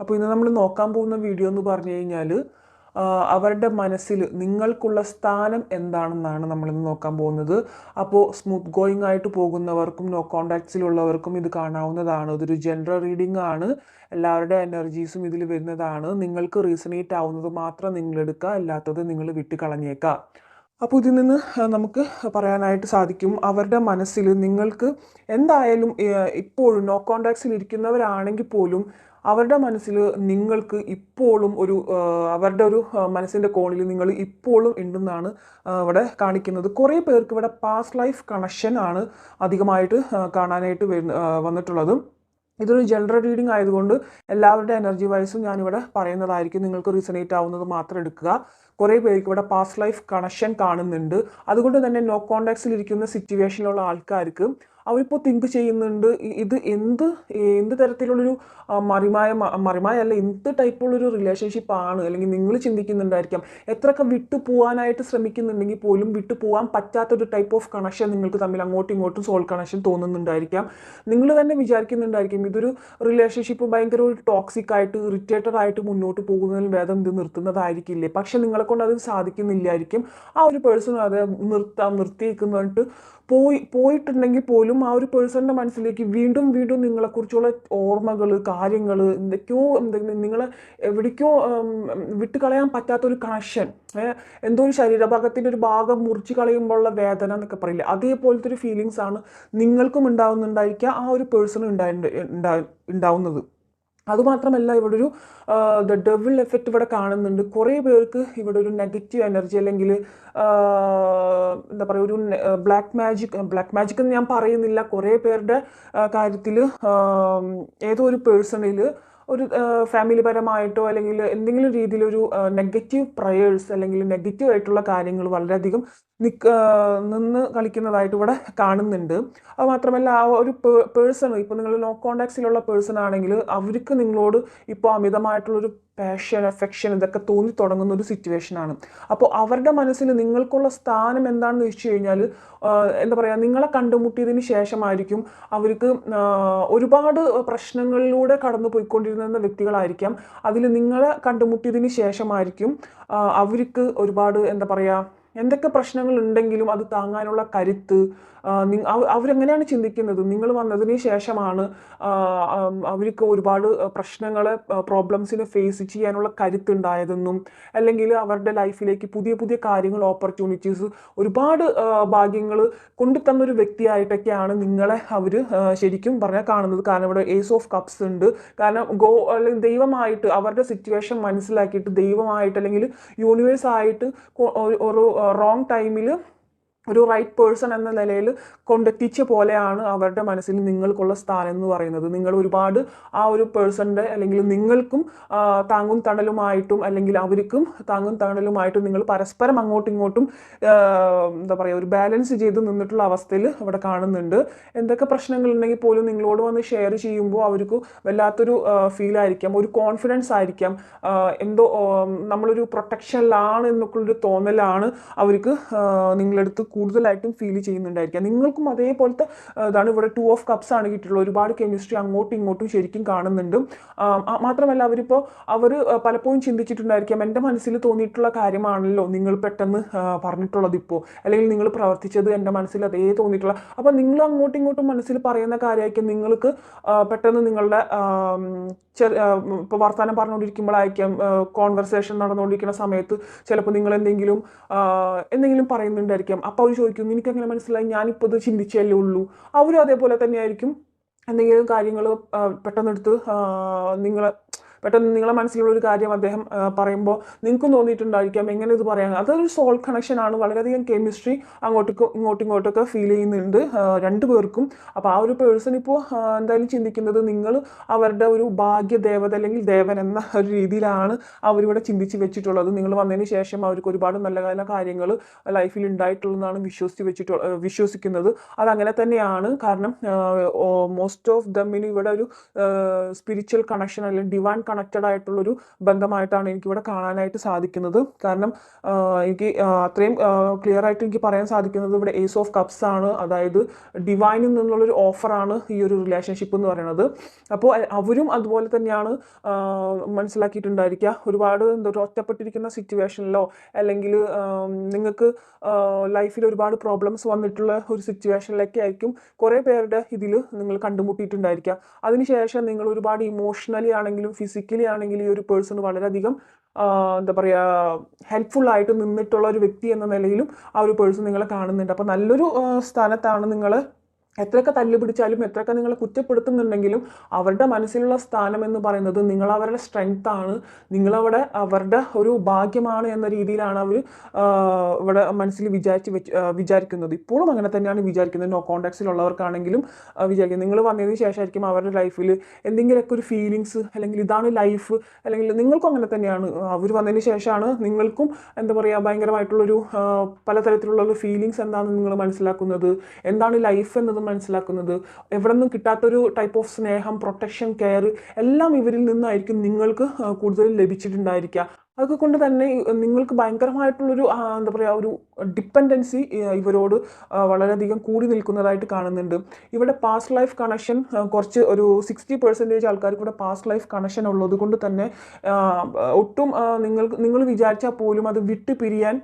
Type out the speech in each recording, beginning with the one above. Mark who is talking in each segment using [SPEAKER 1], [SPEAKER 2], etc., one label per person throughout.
[SPEAKER 1] അപ്പോൾ ഇന്ന് നമ്മൾ നോക്കാൻ പോകുന്ന വീഡിയോ എന്ന് പറഞ്ഞു കഴിഞ്ഞാൽ അവരുടെ മനസ്സിൽ നിങ്ങൾക്കുള്ള സ്ഥാനം എന്താണെന്നാണ് നമ്മളിന്ന് നോക്കാൻ പോകുന്നത്. അപ്പോൾ സ്മൂത്ത് ഗോയിങ് ആയിട്ട് പോകുന്നവർക്കും നോ കോണ്ടാക്ട്സിലുള്ളവർക്കും ഇത് കാണാവുന്നതാണ്. ഇതൊരു ജനറൽ റീഡിംഗ് ആണ്. എല്ലാവരുടെ എനർജീസും ഇതിൽ വരുന്നതാണ്. നിങ്ങൾക്ക് റീസണേറ്റ് ആവുന്നത് മാത്രം നിങ്ങൾ എടുക്കുക അല്ലാത്തത് നിങ്ങൾ വിട്ട് കളഞ്ഞേക്കുക. അപ്പോൾ ഇതിൽ നിന്ന് നമുക്ക് പറയാനായിട്ട് സാധിക്കും അവരുടെ മനസ്സിൽ നിങ്ങൾക്ക് എന്തായാലും ഇപ്പോഴും നോ കോണ്ടാക്ട്സിൽ ഇരിക്കുന്നവരാണെങ്കിൽ പോലും അവരുടെ മനസ്സിൽ നിങ്ങൾക്ക് ഇപ്പോഴും ഒരു അവരുടെ ഒരു മനസ്സിന്റെ കോണിൽ നിങ്ങൾ ഇപ്പോഴും ഉണ്ടെന്നാണ് ഇവിടെ കാണിക്കുന്നത്. കുറേ പേർക്ക് ഇവിടെ പാസ്റ്റ് ലൈഫ് കണക്ഷൻ ആണ് അധികമായിട്ട് കാണാനായിട്ട് വന്നിട്ടുള്ളത്. ഇതൊരു ജനറൽ റീഡിംഗ് ആയതുകൊണ്ട് എല്ലാവരുടെ എനർജി വൈസും ഞാനിവിടെ പറയുന്നതായിരിക്കും. നിങ്ങൾക്ക് റീസണേറ്റ് ആവുന്നത് മാത്രം എടുക്കുക. കുറേ പേർക്ക് ഇവിടെ പാസ്റ്റ് ലൈഫ് കണക്ഷൻ കാണുന്നുണ്ട്. അതുകൊണ്ട് തന്നെ നോ കോണ്ടാക്ട്സിൽ ഇരിക്കുന്ന സിറ്റുവേഷനിലുള്ള ആൾക്കാർക്ക് അവരിപ്പോൾ തിങ്ക് ചെയ്യുന്നുണ്ട്. ഇത് എന്ത് എന്ത് തരത്തിലുള്ളൊരു മറിമായ മറിമായ അല്ല എന്ത് ടൈപ്പുള്ളൊരു റിലേഷൻഷിപ്പ് ആണ്? അല്ലെങ്കിൽ നിങ്ങൾ ചിന്തിക്കുന്നുണ്ടായിരിക്കാം. എത്രയൊക്കെ വിട്ടു പോകാനായിട്ട് ശ്രമിക്കുന്നുണ്ടെങ്കിൽ പോലും വിട്ടു പോകാൻ പറ്റാത്തൊരു ടൈപ്പ് ഓഫ് കണക്ഷൻ നിങ്ങൾക്ക് തമ്മിൽ അങ്ങോട്ടും ഇങ്ങോട്ടും സോൾ കണക്ഷൻ തോന്നുന്നുണ്ടായിരിക്കാം. നിങ്ങൾ തന്നെ വിചാരിക്കുന്നുണ്ടായിരിക്കും ഇതൊരു റിലേഷൻഷിപ്പ് ഭയങ്കര ഒരു ടോക്സിക് ആയിട്ട് ഇറിറ്റേറ്റഡ് ആയിട്ട് മുന്നോട്ട് പോകുന്നതിൽ ഭേദം ഇത് നിർത്തുന്നതായിരിക്കില്ലേ? പക്ഷേ നിങ്ങളെ കൊണ്ട് അത് സാധിക്കുന്നില്ലായിരിക്കും. ആ ഒരു പേഴ്സൺ അത് നിർത്താം പറഞ്ഞിട്ട് പോയി പോയിട്ടുണ്ടെങ്കിൽ പോലും ആ ഒരു പേഴ്സണിന്റെ മനസ്സിലേക്ക് വീണ്ടും വീണ്ടും നിങ്ങളെക്കുറിച്ചുള്ള ഓർമ്മകൾ കാര്യങ്ങൾ എന്തൊക്കെയോ എന്തെങ്കിലും നിങ്ങളെ എവിടേക്കോ ഉം, വിട്ട് കളയാൻ പറ്റാത്തൊരു കണക്ഷൻ എന്തോ ഒരു ശരീരഭാഗത്തിന്റെ ഒരു ഭാഗം മുറിച്ച് കളയുമ്പോഴുള്ള വേദന എന്നൊക്കെ പറയില്ല? അതേപോലത്തെ ഒരു ഫീലിങ്സ് ആണ് നിങ്ങൾക്കും ഉണ്ടാവുന്നുണ്ടായിരിക്കുക ആ ഒരു പേഴ്സണും ഉണ്ടായി ഉണ്ടാവുന്നത്. അതുമാത്രമല്ല ഇവിടെ ഒരു ഡബിൾ എഫക്റ്റ് ഇവിടെ കാണുന്നുണ്ട്. കുറേ പേർക്ക് ഇവിടെ ഒരു നെഗറ്റീവ് എനർജി അല്ലെങ്കിൽ എന്താ പറയുക ഒരു ബ്ലാക്ക് മാജിക് ബ്ലാക്ക് മാജിക് എന്ന് ഞാൻ പറയുന്നില്ല. കുറേ പേരുടെ കാര്യത്തിൽ ഏതോ ഒരു പേഴ്സണിൽ ഒരു ഫാമിലി പരമായിട്ടോ അല്ലെങ്കിൽ എന്തെങ്കിലും രീതിയിലൊരു നെഗറ്റീവ് പ്രയേഴ്സ് അല്ലെങ്കിൽ നെഗറ്റീവ് ആയിട്ടുള്ള കാര്യങ്ങൾ വളരെയധികം നിക്ക് നിന്ന് കളിക്കുന്നതായിട്ട് ഇവിടെ കാണുന്നുണ്ട്. അത് മാത്രമല്ല ആ ഒരു പേഴ്സൺ ഇപ്പോൾ നിങ്ങൾ നോ കോണ്ടാക്ട്സിലുള്ള പേഴ്സൺ ആണെങ്കിൽ അവർക്ക് നിങ്ങളോട് ഇപ്പോൾ അമിതമായിട്ടുള്ളൊരു പാഷൻ എഫെക്ഷൻ ഇതൊക്കെ തോന്നി തുടങ്ങുന്ന ഒരു സിറ്റുവേഷനാണ് അപ്പോൾ അവരുടെ മനസ്സിൽ നിങ്ങൾക്കുള്ള സ്ഥാനം എന്താണെന്ന് വെച്ച് കഴിഞ്ഞാൽ എന്താ പറയുക നിങ്ങളെ കണ്ടുമുട്ടിയതിന് ശേഷമായിരിക്കും അവർക്ക് ഒരുപാട് പ്രശ്നങ്ങളിലൂടെ കടന്നു പോയിക്കൊണ്ടിരുന്ന വ്യക്തികളായിരിക്കാം. അതിൽ നിങ്ങളെ കണ്ടുമുട്ടിയതിന് ശേഷമായിരിക്കും അവർക്ക് ഒരുപാട് എന്താ പറയുക എന്തൊക്കെ പ്രശ്നങ്ങൾ ഉണ്ടെങ്കിലും അത് താങ്ങാനുള്ള കരുത്ത് അവരെങ്ങനെയാണ് ചിന്തിക്കുന്നത്? നിങ്ങൾ വന്നതിന് ശേഷമാണ് അവർക്ക് ഒരുപാട് പ്രശ്നങ്ങളെ പ്രോബ്ലംസിനെ ഫേസ് ചെയ്യാനുള്ള കരുത്തുണ്ടായതെന്നും അല്ലെങ്കിൽ അവരുടെ ലൈഫിലേക്ക് പുതിയ പുതിയ കാര്യങ്ങൾ ഓപ്പർച്യൂണിറ്റീസ് ഒരുപാട് ഭാഗ്യങ്ങൾ കൊണ്ടുതന്നൊരു വ്യക്തിയായിട്ടൊക്കെയാണ് നിങ്ങളെ അവർ ശരിക്കും പറഞ്ഞാൽ കാണുന്നത്. കാരണം ഇവിടെ ഏസ് ഓഫ് കപ്സ് ഉണ്ട്. കാരണം ഗോ അല്ലെങ്കിൽ ദൈവമായിട്ട് അവരുടെ സിറ്റുവേഷൻ മനസ്സിലാക്കിയിട്ട് ദൈവമായിട്ട് അല്ലെങ്കിൽ യൂണിവേഴ്സായിട്ട് ഒരു റോങ് ടൈമിൽ ഒരു റൈറ്റ് പേഴ്സൺ എന്ന നിലയിൽ കൊണ്ടെത്തിച്ച പോലെയാണ് അവരുടെ മനസ്സിൽ നിങ്ങൾക്കുള്ള സ്ഥാനം എന്ന് പറയുന്നത്. നിങ്ങൾ ഒരുപാട് ആ ഒരു പേഴ്സണിന്റെ അല്ലെങ്കിൽ നിങ്ങൾക്കും താങ്ങും തണലുമായിട്ടും അല്ലെങ്കിൽ അവർക്കും താങ്ങും തണലുമായിട്ടും നിങ്ങൾ പരസ്പരം അങ്ങോട്ടും ഇങ്ങോട്ടും എന്താ പറയുക ഒരു ബാലൻസ് ചെയ്ത് നിന്നിട്ടുള്ള അവസ്ഥയിൽ അവിടെ കാണുന്നുണ്ട്. എന്തൊക്കെ പ്രശ്നങ്ങളുണ്ടെങ്കിൽ പോലും നിങ്ങളോട് വന്ന് ഷെയർ ചെയ്യുമ്പോൾ അവർക്ക് വല്ലാത്തൊരു ഫീൽ ആയിരിക്കാം. ഒരു കോൺഫിഡൻസ് ആയിരിക്കാം. എന്തോ നമ്മളൊരു പ്രൊട്ടക്ഷനിലാണ് എന്നൊക്കെയുള്ളൊരു തോന്നലാണ് അവർക്ക് നിങ്ങളടുത്ത് കൂടുതലായിട്ടും ഫീൽ ചെയ്യുന്നുണ്ടായിരിക്കാം. നിങ്ങൾക്കും അതേപോലത്തെ ഇതാണ് ഇവിടെ ടു ഓഫ് കപ്സ് ആണ് കിട്ടിയിട്ടുള്ളത്. ഒരുപാട് കെമിസ്ട്രി അങ്ങോട്ടും ഇങ്ങോട്ടും ശരിക്കും കാണുന്നുണ്ട്. മാത്രമല്ല അവരിപ്പോൾ അവർ പലപ്പോഴും ചിന്തിച്ചിട്ടുണ്ടായിരിക്കാം എന്റെ മനസ്സിൽ തോന്നിയിട്ടുള്ള കാര്യമാണല്ലോ നിങ്ങൾ പെട്ടെന്ന് പറഞ്ഞിട്ടുള്ളത് ഇപ്പോൾ അല്ലെങ്കിൽ നിങ്ങൾ പ്രവർത്തിച്ചത് എന്റെ മനസ്സിൽ അതേ തോന്നിയിട്ടുള്ള അപ്പോൾ നിങ്ങൾ അങ്ങോട്ടും ഇങ്ങോട്ടും മനസ്സിൽ പറയുന്ന കാര്യമായിരിക്കും. നിങ്ങൾക്ക് പെട്ടെന്ന് നിങ്ങളുടെ ഇപ്പോൾ വർത്തമാനം പറഞ്ഞുകൊണ്ടിരിക്കുമ്പോഴായിരിക്കാം കോൺവെർസേഷൻ നടന്നുകൊണ്ടിരിക്കുന്ന സമയത്ത് ചിലപ്പോൾ നിങ്ങൾ എന്തെങ്കിലും എന്തെങ്കിലും പറയുന്നുണ്ടായിരിക്കാം. അപ്പോൾ അവർ ചോദിക്കും നിനക്ക് എങ്ങനെ മനസ്സിലായി? ഞാനിപ്പോൾ ഇത് ചിന്തിച്ചല്ലേ ഉള്ളൂ. അവരും അതേപോലെ തന്നെയായിരിക്കും എന്തെങ്കിലും കാര്യങ്ങൾ പെട്ടെന്നെടുത്ത് നിങ്ങളെ പെട്ടെന്ന് നിങ്ങളെ മനസ്സിലുള്ള ഒരു കാര്യം അദ്ദേഹം പറയുമ്പോൾ നിങ്ങൾക്കും തോന്നിയിട്ടുണ്ടായിരിക്കാം എങ്ങനെ ഇത് പറയാൻ അതൊരു സോൾ കണക്ഷൻ ആണ്. വളരെയധികം കെമിസ്ട്രി അങ്ങോട്ടേക്കും ഇങ്ങോട്ടും ഇങ്ങോട്ടൊക്കെ ഫീൽ ചെയ്യുന്നുണ്ട് രണ്ടു പേർക്കും. അപ്പോൾ ആ ഒരു പേഴ്സൺ ഇപ്പോൾ എന്തായാലും ചിന്തിക്കുന്നത് നിങ്ങൾ അവരുടെ ഒരു ഭാഗ്യ ദേവത അല്ലെങ്കിൽ ദേവൻ എന്ന ഒരു രീതിയിലാണ് അവരിവിടെ ചിന്തിച്ച് വെച്ചിട്ടുള്ളത്. നിങ്ങൾ വന്നതിന് ശേഷം അവർക്ക് ഒരുപാട് നല്ല നല്ല കാര്യങ്ങൾ ലൈഫിൽ ഉണ്ടായിട്ടുള്ളതാണ് വിശ്വസിച്ച് വെച്ചിട്ടുള്ള വിശ്വസിക്കുന്നത്. അതങ്ങനെ തന്നെയാണ്. കാരണം മോസ്റ്റ് ഓഫ് ദമ്മിന് ഇവിടെ ഒരു സ്പിരിച്വൽ കണക്ഷൻ അല്ലെങ്കിൽ ഡിവൈൻ കണക്റ്റഡ് ആയിട്ടുള്ളൊരു ബന്ധമായിട്ടാണ് എനിക്കിവിടെ കാണാനായിട്ട് സാധിക്കുന്നത്. കാരണം എനിക്ക് അത്രയും ക്ലിയർ ആയിട്ട് എനിക്ക് പറയാൻ സാധിക്കുന്നത് ഇവിടെ ഏസ് ഓഫ് കപ്സ് ആണ്. അതായത് ഡിവൈനിൽ നിന്നുള്ളൊരു ഓഫറാണ് ഈ ഒരു റിലേഷൻഷിപ്പ് എന്ന് പറയുന്നത്. അപ്പോൾ അവരും അതുപോലെ തന്നെയാണ് മനസ്സിലാക്കിയിട്ടുണ്ടായിരിക്കുക. ഒരുപാട് എന്താ ഒരു ഒറ്റപ്പെട്ടിരിക്കുന്ന സിറ്റുവേഷനിലോ അല്ലെങ്കിൽ നിങ്ങൾക്ക് ലൈഫിൽ ഒരുപാട് പ്രോബ്ലംസ് വന്നിട്ടുള്ള ഒരു സിറ്റുവേഷനിലൊക്കെ ആയിരിക്കും കുറേ പേരുടെ ഇതിൽ നിങ്ങൾ കണ്ടുമുട്ടിയിട്ടുണ്ടായിരിക്കുക. അതിനുശേഷം നിങ്ങൾ ഒരുപാട് ഇമോഷണലി ആണെങ്കിലും ഫിസിക്കലി ആണെങ്കിൽ ഈ ഒരു പേഴ്സൺ വളരെയധികം എന്താ പറയുക ഹെൽപ്ഫുൾ ആയിട്ട് നിന്നിട്ടുള്ള ഒരു വ്യക്തി എന്ന നിലയിലും ആ ഒരു പേഴ്സൺ നിങ്ങളെ കാണുന്നുണ്ട്. അപ്പോൾ നല്ലൊരു സ്ഥാനത്താണ് നിങ്ങൾ എത്രയൊക്കെ തല്ലുപിടിച്ചാലും എത്രയൊക്കെ നിങ്ങളെ കുറ്റപ്പെടുത്തുന്നുണ്ടെങ്കിലും അവരുടെ മനസ്സിലുള്ള സ്ഥാനം എന്ന് പറയുന്നത് നിങ്ങൾ അവരുടെ സ്ട്രെങ്ത് ആണ്. നിങ്ങളവിടെ അവരുടെ ഒരു ഭാഗ്യമാണ് എന്ന രീതിയിലാണ് അവർ ഇവിടെ മനസ്സിൽ വിചാരിച്ച് വെച്ച് വിചാരിക്കുന്നത്. ഇപ്പോഴും അങ്ങനെ തന്നെയാണ് വിചാരിക്കുന്നത്. നോ കോണ്ടാക്ട്സിലുള്ളവർക്കാണെങ്കിലും വിചാരിക്കുന്നത്. നിങ്ങൾ വന്നതിന് ശേഷമായിരിക്കും അവരുടെ ലൈഫിൽ എന്തെങ്കിലുമൊക്കെ ഒരു ഫീലിങ്സ് അല്ലെങ്കിൽ ഇതാണ് ലൈഫ് അല്ലെങ്കിൽ നിങ്ങൾക്കും അങ്ങനെ തന്നെയാണ്. അവർ വന്നതിന് ശേഷമാണ് നിങ്ങൾക്കും എന്താ പറയുക ഭയങ്കരമായിട്ടുള്ളൊരു പലതരത്തിലുള്ള ഫീലിങ്സ് എന്താണെന്ന് നിങ്ങൾ മനസ്സിലാക്കുന്നത്. എന്താണ് ലൈഫ് എന്നത് മനസ്സിലാക്കുന്നത്. എവിടെ നിന്നും കിട്ടാത്തൊരു ടൈപ്പ് ഓഫ് സ്നേഹം പ്രൊട്ടക്ഷൻ കെയർ എല്ലാം ഇവരിൽ നിന്നായിരിക്കും നിങ്ങൾക്ക് കൂടുതലും ലഭിച്ചിട്ടുണ്ടായിരിക്കുക. അതൊക്കെ കൊണ്ട് തന്നെ നിങ്ങൾക്ക് ഭയങ്കരമായിട്ടുള്ളൊരു എന്താ പറയുക ഒരു ഡിപ്പെൻഡൻസി ഇവരോട് വളരെയധികം കൂടി നിൽക്കുന്നതായിട്ട് കാണുന്നുണ്ട്. ഇവിടെ പാസ്റ്റ് ലൈഫ് കണക്ഷൻ കുറച്ച് ഒരു സിക്സ്റ്റി പെർസെന്റേജ് ആൾക്കാർക്ക് ഇവിടെ പാസ്റ്റ് ലൈഫ് കണക്ഷൻ ഉള്ളത് കൊണ്ട് തന്നെ ഒട്ടും നിങ്ങൾ നിങ്ങൾ വിചാരിച്ചാൽ പോലും അത് വിട്ടു പിരിയാൻ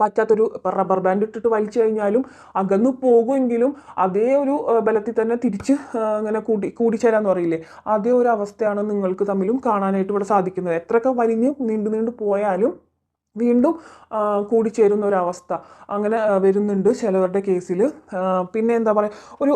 [SPEAKER 1] പറ്റാത്തൊരു റബ്ബർ ബാൻഡ് ഇട്ടിട്ട് വലിച്ചു കഴിഞ്ഞാലും അകന്നു പോകുമെങ്കിലും അതേ ഒരു ബലത്തിൽ തന്നെ തിരിച്ച് അങ്ങനെ കൂടി കൂടിച്ചേരാന്ന് പറയില്ലേ? അതേ ഒരു അവസ്ഥയാണ് നിങ്ങൾക്ക് തമ്മിലും കാണാനായിട്ട് ഇവിടെ സാധിക്കുന്നത്. എത്രയൊക്കെ വലിഞ്ഞ് നീണ്ടു നീണ്ടു പോയാലും വീണ്ടും കൂടിച്ചേരുന്ന ഒരു അവസ്ഥ അങ്ങനെ വരുന്നുണ്ട് ചിലവരുടെ കേസിൽ പിന്നെ എന്താ പറയുക ഒരു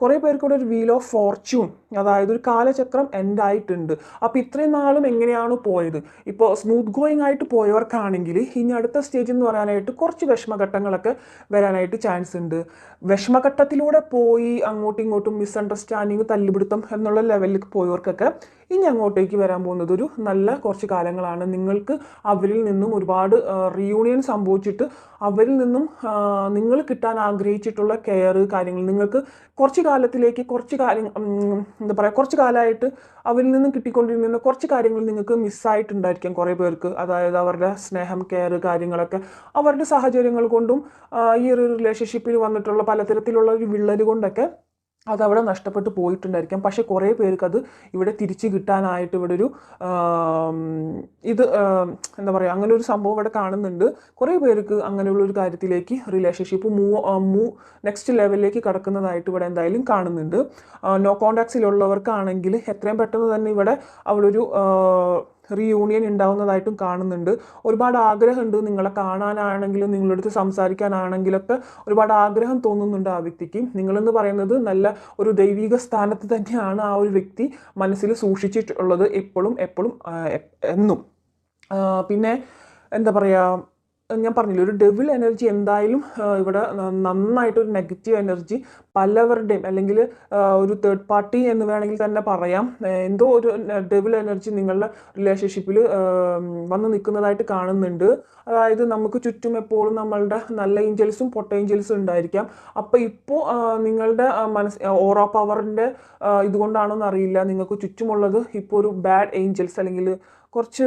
[SPEAKER 1] കുറേ പേർക്കൂടെ ഒരു വീൽ ഓഫ് ഫോർച്യൂൺ അതായത് ഒരു കാലചക്രം എൻഡ് ആയിട്ടുണ്ട് അപ്പോൾ ഇത്രയും നാളും എങ്ങനെയാണ് പോയത്? ഇപ്പോൾ സ്മൂത്ത് ഗോയിങ് ആയിട്ട് പോയവർക്കാണെങ്കിൽ ഇനി അടുത്ത സ്റ്റേജ് എന്ന് പറയാനായിട്ട് കുറച്ച് വിഷമഘട്ടങ്ങളൊക്കെ വരാനായിട്ട് ചാൻസ് ഉണ്ട്. വിഷമഘട്ടത്തിലൂടെ പോയി അങ്ങോട്ടും ഇങ്ങോട്ടും മിസ്അണ്ടർസ്റ്റാൻഡിങ് തല്ലുപിടുത്തം എന്നുള്ള ലെവലിലേക്ക് പോയവർക്കൊക്കെ ഇനി അങ്ങോട്ടേക്ക് വരാൻ പോകുന്നത് ഒരു നല്ല കുറച്ച് കാലങ്ങളാണ്. നിങ്ങൾക്ക് അവരിൽ നിന്നും ഒരുപാട് റീയൂണിയൻ സംഭവിച്ചിട്ട് അവരിൽ നിന്നും നിങ്ങൾ കിട്ടാൻ ആഗ്രഹിച്ചിട്ടുള്ള കെയർ കാര്യങ്ങൾ നിങ്ങൾക്ക് കുറച്ച് കാലത്തിലേക്ക് കുറച്ച് കാര്യം ഉം, എന്താ പറയുക കുറച്ച് കാലമായിട്ട് അവരിൽ നിന്നും കിട്ടിക്കൊണ്ടിരുന്ന കുറച്ച് കാര്യങ്ങൾ നിങ്ങൾക്ക് മിസ്സായിട്ടുണ്ടായിരിക്കാം കുറേ പേർക്ക്. അതായത് അവരുടെ സ്നേഹം കെയർ കാര്യങ്ങളൊക്കെ അവരുടെ സാഹചര്യങ്ങൾ കൊണ്ടും ഈ ഒരു റിലേഷൻഷിപ്പിൽ വന്നിട്ടുള്ള പലതരത്തിലുള്ള ഒരു വിള്ളൽ കൊണ്ടൊക്കെ അതവിടെ നഷ്ടപ്പെട്ടു പോയിട്ടുണ്ടായിരിക്കാം. പക്ഷെ കുറേ പേർക്ക് അത് ഇവിടെ തിരിച്ചു കിട്ടാനായിട്ട് ഇവിടെ ഒരു ഇത് എന്താ പറയുക അങ്ങനെ ഒരു സംഭവം ഇവിടെ കാണുന്നുണ്ട്. കുറേ പേർക്ക് അങ്ങനെയുള്ള ഒരു കാര്യത്തിലേക്ക് റിലേഷൻഷിപ്പ് മൂവ് മൂ നെക്സ്റ്റ് ലെവലിലേക്ക് കടക്കുന്നതായിട്ട് ഇവിടെ എന്തായാലും കാണുന്നുണ്ട്. നോ കോണ്ടാക്ട്സിലുള്ളവർക്കാണെങ്കിൽ എത്രയും പെട്ടെന്ന് തന്നെ ഇവിടെ അവിടെ ഒരു റീയൂണിയൻ ഉണ്ടാവുന്നതായിട്ടും കാണുന്നുണ്ട്. ഒരുപാട് ആഗ്രഹമുണ്ട് നിങ്ങളെ കാണാനാണെങ്കിലും നിങ്ങളുടെ അടുത്ത് സംസാരിക്കാനാണെങ്കിലൊക്കെ ഒരുപാട് ആഗ്രഹം തോന്നുന്നുണ്ട് ആ വ്യക്തിക്ക്. നിങ്ങളെന്ന് പറയുന്നത് നല്ല ഒരു ദൈവിക സ്ഥാനത്ത് തന്നെയാണ് ആ ഒരു വ്യക്തി മനസ്സിൽ സൂക്ഷിച്ചിട്ടുള്ളത് എപ്പോഴും എപ്പോഴും എന്നും. പിന്നെ എന്താ പറയുക ഞാൻ പറഞ്ഞില്ല ഒരു ഡെവിൾ എനർജി എന്തായാലും ഇവിടെ നന്നായിട്ട് നന്നായിട്ടൊരു നെഗറ്റീവ് എനർജി പലവരുടെയും അല്ലെങ്കിൽ ഒരു തേർഡ് പാർട്ടി എന്ന് വേണമെങ്കിൽ തന്നെ പറയാം. എന്തോ ഒരു ഡെവിൾ എനർജി നിങ്ങളുടെ റിലേഷൻഷിപ്പിൽ വന്ന് നിൽക്കുന്നതായിട്ട് കാണുന്നുണ്ട്. അതായത് നമുക്ക് ചുറ്റും എപ്പോഴും നമ്മളുടെ നല്ല ഏഞ്ചൽസും പൊട്ട ഏഞ്ചൽസും ഉണ്ടായിരിക്കാം. അപ്പോൾ ഇപ്പോൾ നിങ്ങളുടെ മനസ്സ് ഓറ പവറിന്റെ ഇതുകൊണ്ടാണോ എന്നറിയില്ല നിങ്ങൾക്ക് ചുറ്റുമുള്ളത് ഇപ്പോൾ ഒരു ബാഡ് ഏഞ്ചൽസ് അല്ലെങ്കിൽ കുറച്ച്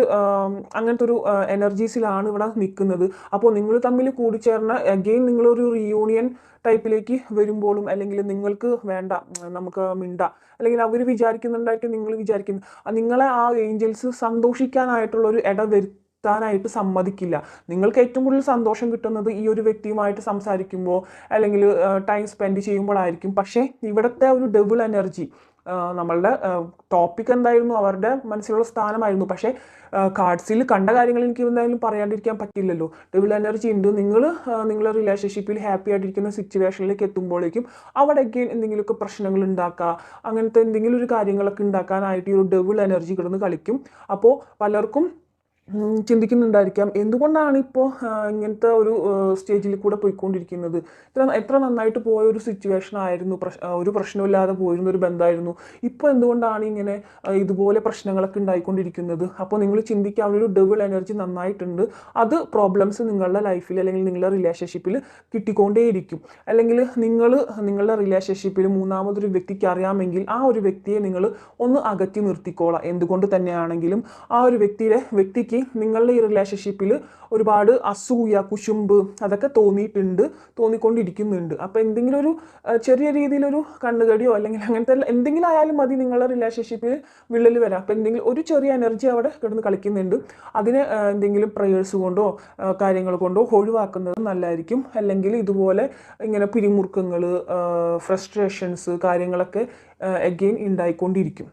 [SPEAKER 1] അങ്ങനത്തെ ഒരു എനർജീസിലാണ് ഇവിടെ നിൽക്കുന്നത് അപ്പോൾ നിങ്ങൾ തമ്മിൽ കൂടിച്ചേർന്ന അഗെയിൻ നിങ്ങളൊരു റീയൂണിയൻ ടൈപ്പിലേക്ക് വരുമ്പോഴും അല്ലെങ്കിൽ നിങ്ങൾക്ക് വേണ്ട നമുക്ക് മിണ്ട. അല്ലെങ്കിൽ അവർ വിചാരിക്കുന്നുണ്ടായിട്ട് നിങ്ങൾ വിചാരിക്കുന്നു. നിങ്ങളെ ആ ഏഞ്ചൽസ് സന്തോഷിക്കാനായിട്ടുള്ള ഒരു ഇട വരുത്താനായിട്ട് സമ്മതിക്കില്ല. നിങ്ങൾക്ക് ഏറ്റവും കൂടുതൽ സന്തോഷം കിട്ടുന്നത് ഈ ഒരു വ്യക്തിയുമായിട്ട് സംസാരിക്കുമ്പോൾ അല്ലെങ്കിൽ ടൈം സ്പെൻഡ് ചെയ്യുമ്പോഴായിരിക്കും പക്ഷേ ഇവിടുത്തെ ഒരു ഡബിൾ എനർജി നമ്മളുടെ ടോപ്പിക് എന്തായിരുന്നു? അവരുടെ മനസ്സിലുള്ള സ്ഥാനമായിരുന്നു. പക്ഷേ കാർഡ്സിൽ കണ്ട കാര്യങ്ങൾ എനിക്ക് എന്തായാലും പറയാണ്ടിരിക്കാൻ പറ്റില്ലല്ലോ. ഡബിൾ എനർജി ഉണ്ട്. നിങ്ങൾ നിങ്ങളുടെ റിലേഷൻഷിപ്പിൽ ഹാപ്പി ആയിട്ടിരിക്കുന്ന സിറ്റുവേഷനിലേക്ക് എത്തുമ്പോഴേക്കും അവിടെ again എന്തെങ്കിലുമൊക്കെ പ്രശ്നങ്ങൾ ഉണ്ടാക്കുക അങ്ങനത്തെ എന്തെങ്കിലും ഒരു കാര്യങ്ങളൊക്കെ ഉണ്ടാക്കാനായിട്ട് ഈ ഒരു ഡബിൾ എനർജി കിടന്ന് കളിക്കും. അപ്പോൾ പലർക്കും ചിന്തിക്കുന്നുണ്ടായിരിക്കാം. എന്തുകൊണ്ടാണ് ഇപ്പോൾ ഇങ്ങനത്തെ ഒരു സ്റ്റേജിൽ കൂടെ പോയിക്കൊണ്ടിരിക്കുന്നത്? ഇത്ര എത്ര നന്നായിട്ട് പോയ ഒരു സിറ്റുവേഷൻ ആയിരുന്നു. പ്രശ് ഒരു പ്രശ്നമില്ലാതെ പോയിരുന്ന ഒരു ബന്ധമായിരുന്നു ഇപ്പോൾ എന്തുകൊണ്ടാണ് ഇങ്ങനെ ഇതുപോലെ പ്രശ്നങ്ങളൊക്കെ ഉണ്ടായിക്കൊണ്ടിരിക്കുന്നത്? അപ്പോൾ നിങ്ങൾ ചിന്തിക്കുക അവിടെ ഒരു ഡബിൾ എനർജി നന്നായിട്ടുണ്ട്. അത് പ്രോബ്ലംസ് നിങ്ങളുടെ ലൈഫിൽ അല്ലെങ്കിൽ നിങ്ങളുടെ റിലേഷൻഷിപ്പിൽ കിട്ടിക്കൊണ്ടേയിരിക്കും. അല്ലെങ്കിൽ നിങ്ങൾ നിങ്ങളുടെ റിലേഷൻഷിപ്പിൽ മൂന്നാമതൊരു വ്യക്തിക്ക് അറിയാമെങ്കിൽ ആ ഒരു വ്യക്തിയെ നിങ്ങൾ ഒന്ന് അകറ്റി നിർത്തിക്കോളാം. എന്തുകൊണ്ട് തന്നെയാണെങ്കിലും ആ ഒരു വ്യക്തിയുടെ വ്യക്തിക്ക് നിങ്ങളുടെ ഈ റിലേഷൻഷിപ്പിൽ ഒരുപാട് അസൂയ കുശുമ്പ് അതൊക്കെ തോന്നിയിട്ടുണ്ട് തോന്നിക്കൊണ്ടിരിക്കുന്നുണ്ട്. അപ്പോൾ എന്തെങ്കിലും ഒരു ചെറിയ രീതിയിലൊരു കണ്ണുകടിയോ അല്ലെങ്കിൽ അങ്ങനത്തെ എന്തെങ്കിലും ആയാലും മതി നിങ്ങളുടെ റിലേഷൻഷിപ്പിൽ വിള്ളൽ വരാം. അപ്പോൾ എന്തെങ്കിലും ഒരു ചെറിയ എനർജി അവിടെ കിടന്ന് കളിക്കുന്നുണ്ട്. അതിനെ എന്തെങ്കിലും പ്രയേഴ്സ് കൊണ്ടോ കാര്യങ്ങൾ കൊണ്ടോ ഒഴിവാക്കുന്നത് നല്ലതായിരിക്കും. അല്ലെങ്കിൽ ഇതുപോലെ ഇങ്ങനെ പിരിമുറുക്കങ്ങൾ ഫ്രസ്ട്രേഷൻസ് കാര്യങ്ങളൊക്കെ എഗെയിൻ ഉണ്ടായിക്കൊണ്ടിരിക്കും.